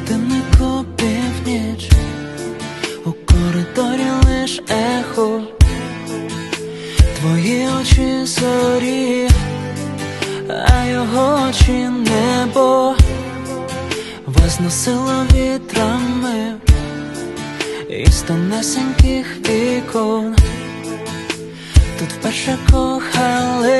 годиннику північ У коридорі лиш ехо. Твої очі зорі, а його очі небо. Вас носило вітрами Із тонесеньких вікон. Тут вперше кохали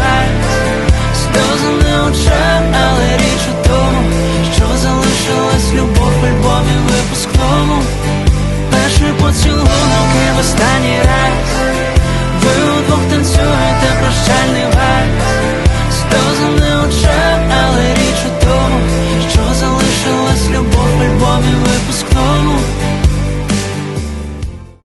поцілунок і в останній раз. Ви удвох танцюєте прощальний вальс. Сльози не очах, але річ у тому, що залишилась любов в альбомі випускному.